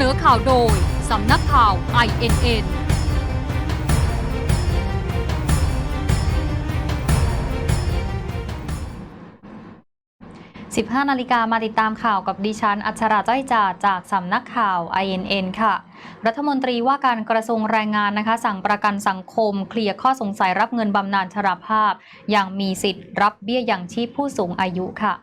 นอข่าวโดย สำนักข่าว INN 15 นาฬิกามาติดตามข่าวกับดิฉัน อัชราจ้อยจ่าจากสำนักข่าว INN ค่ะ รัฐมนตรีว่าการกระทรวงแรงงานนะคะ สั่งประกันสังคม เคลียร์ข้อสงสัยรับเงินบำนาญชราภาพ อย่างมีสิทธิ์รับเบี้ยยังชีพผู้สูงอายุค่ะ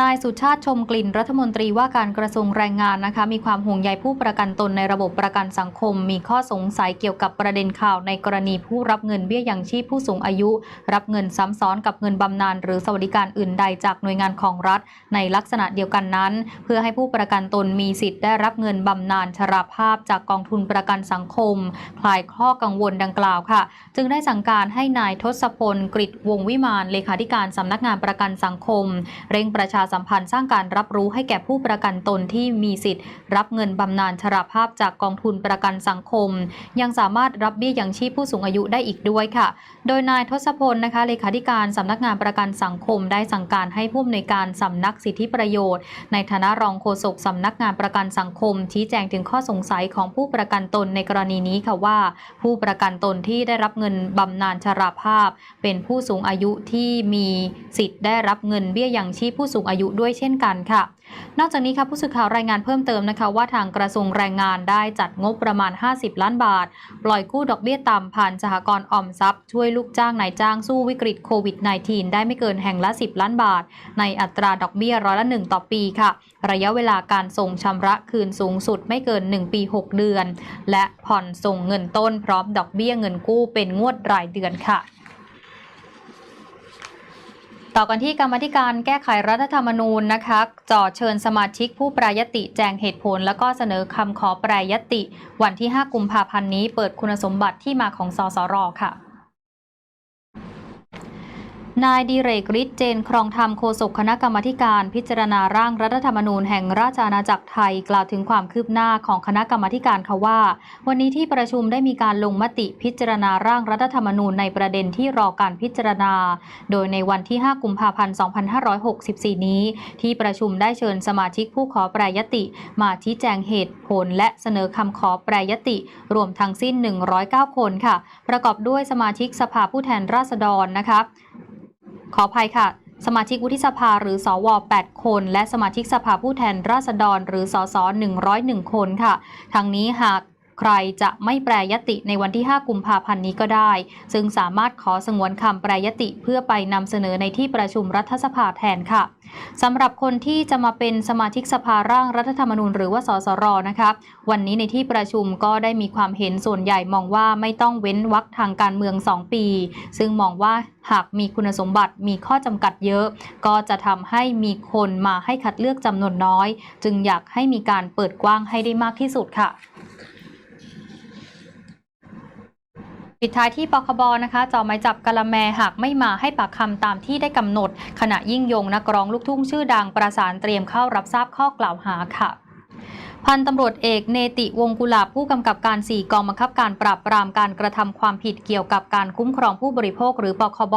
นายสุชาติชมกลิ่นรัฐมนตรีว่าการกระทรวงแรงงานนะคะมีความห่วงใยผู้ประกันตนในระบบประกันสังคม มีข้อสงสัยเกี่ยวกับประเด็นข่าวในกรณีผู้รับเงินเบี้ยยังชีพผู้สูงอายุ รับเงินซ้ำซ้อนกับเงินบำนาญหรือสวัสดิการอื่นใดจากหน่วยงานของรัฐ ในลักษณะเดียวกันนั้น เพื่อให้ผู้ประกันตนมีสิทธิ์ได้รับเงินบำนาญชราภาพจากกองทุนประกันสังคม คลายข้อกังวลดังกล่าวค่ะ จึงได้สั่งการให้นายทศพลกฤษวงวิมานเลขาธิการสำนักงานประกันสังคม เร่งประชาชาสัมพันธ์สร้างการรับรู้ให้แก่ผู้ประกันตนที่มีสิทธิ์ รับเงินบำนาญชราภาพจากกองทุนประกันสังคม ยังสามารถรับเบี้ยยังชีพผู้สูงอายุได้อีกด้วยค่ะ โดยนายทศพลนะคะเลขาธิการสำนักงานประกันสังคมได้สั่งการให้ผู้อำนวยการสำนักสิทธิประโยชน์ ในฐานะรองโฆษกสำนักงานประกันสังคม ชี้แจงถึงข้อสงสัยของผู้ประกันตนในกรณีนี้ค่ะว่า ผู้ประกันตนที่ได้รับเงินบำนาญชราภาพ เป็นผู้สูงอายุที่มีสิทธิ์ได้รับเงินเบี้ยยังชีพผู้สูงอายุด้วยเช่นกันค่ะ นอกจากนี้ค่ะผู้สื่อข่าวรายงานเพิ่มเติมนะคะว่าทางกระทรวงแรงงานได้จัดงบประมาณ 50 ล้านบาท ปล่อยกู้ดอกเบี้ยต่ำผ่านสหกรณ์ออมทรัพย์ ช่วยลูกจ้างนายจ้างสู้วิกฤตโควิด -19 ได้ไม่เกินแห่งละ 10 ล้านบาท ในอัตราดอกเบี้ยร้อยละ 1 ต่อปีค่ะ ระยะเวลาการส่งชำระคืนสูงสุดไม่เกิน 1 ปี 6 เดือน และผ่อนส่งเงินต้นพร้อมดอกเบี้ยเงินกู้เป็นงวดรายเดือนค่ะ ต่อกันที่กรรมธิการแก้ไขรัฐธรรมนูญนะคะจ่อเชิญสมาชิกผู้ปรยติแจงเหตุผล แล้วก็เสนอคำขอปรยติ วันที่ 5 กุมภาพันธ์นี้เปิดคุณสมบัติที่มาของสสรค่ะ นายดิเรกฤทธิ์เจน ครองธรรมโฆษกคณะกรรมการ พิจารณาร่างรัฐธรรมนูญแห่งราชอาณาจักรไทย กล่าวถึงความคืบหน้าของคณะกรรมการค่ะว่า วันนี้ที่ประชุมได้มีการลงมติพิจารณาร่างรัฐธรรมนูญในประเด็นที่รอการพิจารณา โดยในวันที่ 5 กุมภาพันธ์ 2564 นี้ ที่ประชุมได้เชิญสมาชิกผู้ขอแปรยติ มาชี้แจงเหตุผล และเสนอคำขอแปรยติ รวมทั้งสิ้น 109 คนค่ะ ประกอบด้วยสมาชิกสภาผู้แทนราษฎรนะคะ ขออภัยค่ะ สมาชิกวุฒิสภาหรือสว 8 คน และสมาชิกสภาผู้แทนราษฎรหรือสส101 คนค่ะ ทั้งนี้หาก ใครจะไม่แปรยติในวันที่ 5 กุมภาพันธ์นี้ก็ได้ ซึ่งสามารถขอสงวนคำแปรยติเพื่อไปนำเสนอในที่ประชุมรัฐสภาแทนค่ะสำหรับคนที่จะมาเป็นสมาชิกสภาร่างรัฐธรรมนูญหรือว่าสสรนะคะวันนี้ในที่ประชุมก็ได้มีความเห็นส่วนใหญ่มองว่าไม่ต้องเว้นวรรคทางการเมือง 2 ปี ซึ่งมองว่าหากมีคุณสมบัติมีข้อจำกัดเยอะ ก็จะทำให้มีคนมาให้คัดเลือกจำนวนน้อย จึงอยากให้มีการเปิดกว้างให้ได้มากที่สุดค่ะ ปิดท้ายที่ปคบนะคะจอหมายจับกะละแมหากไม่มาให้ปากคำตามที่ได้กำหนด ขณะยิ่งยงนักร้องลูกทุ่งชื่อดังประสานเตรียมเข้ารับทราบข้อกล่าวหาค่ะ พันตำรวจเอกเนติวงกุลาผู้กำกับการ 4 กองบังคับการปราบปรามการกระทำความผิดเกี่ยวกับการคุ้มครองผู้บริโภคหรือปคบ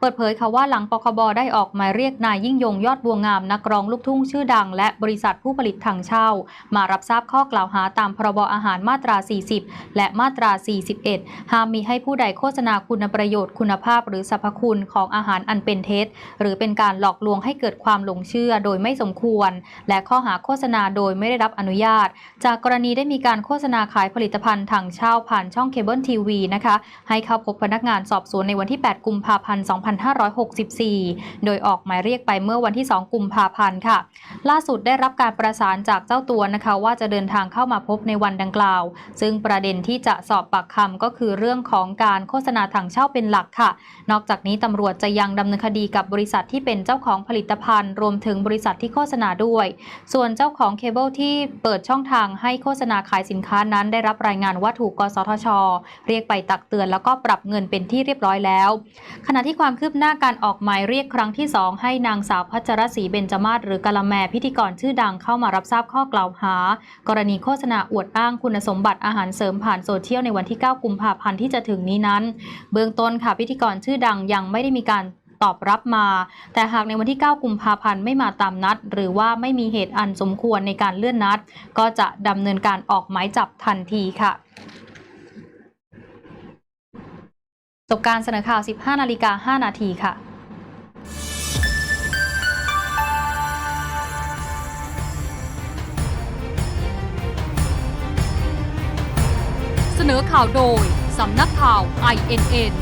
เปิดเผยค่ะว่าหลังปคบ ได้ออกหมายเรียกนายยิ่งยงยอดบัวงามนักร้องลูกทุ่งชื่อดัง และบริษัทผู้ผลิตถังเช่า มารับทราบข้อกล่าวหาตามพรบอาหารมาตรา 40 และมาตรา 41 ห้ามมีให้ผู้ใดโฆษณาคุณประโยชน์คุณภาพ หรือสรรพคุณของอาหารอันเป็นเท็จ หรือเป็นการหลอกลวงให้เกิดความหลงเชื่อโดยไม่สมควร และข้อหาโฆษณาโดยไม่ได้รับอนุญาตจากกรณีได้มีการโฆษณาขายผลิตภัณฑ์ถังเช่าผ่านช่องเคเบิลทีวีนะคะให้เข้าพบพนักงานสอบสวนในวันที่ 8 กุมภาพันธ์ 2564 โดยออกหมายเรียกไปเมื่อวันที่ 2 กุมภาพันธ์ค่ะ ล่าสุดได้รับการประสานจากเจ้าตัวนะคะว่าจะเดินทางเข้ามาพบในวันดังกล่าว ซึ่งประเด็นที่จะสอบปากคำก็คือเรื่องของการโฆษณาถังเช่าเป็นหลักค่ะ นอกจากนี้ตำรวจจะยังดำเนินคดีกับบริษัทที่เป็นเจ้าของผลิตภัณฑ์ รวมถึงบริษัทที่โฆษณาด้วย ส่วนเจ้าของเคเบิลที่เปิปิดช่องทางให้โฆษณาขายสินค้านั้นได้รับรายงานว่าถูกกสทช เรียกไปตักเตือนแล้วก็ปรับเงินเป็นที่เรียบร้อยแล้ว ขณะที่ความคืบหน้าการออกหมายเรียกครั้งที่ 2 ให้นางสาวพัชรศรีเบญจมาศหรือกะละแมพิธีกรชื่อดังเข้ามารับทราบข้อกล่าวหา กรณีโฆษณาอวดอ้างคุณสมบัติอาหารเสริมผ่านโซเชียลในวันที่ 9 กุมภาพันธ์ที่จะถึงนี้นั้น เบื้องต้นค่ะพิธีกรชื่อดังยังไม่ได้มีการ ตอบรับมา แต่หากในวันที่ 9 กุมภาพันธ์ไม่มาตามนัด หรือว่าไม่มีเหตุอันสมควรในการเลื่อนนัด ก็จะดำเนินการออกหมายจับทันทีค่ะจบการเสนอข่าว 15 นาฬิกา 5 นาทีค่ะเสนอข่าวโดย สำนักข่าว INN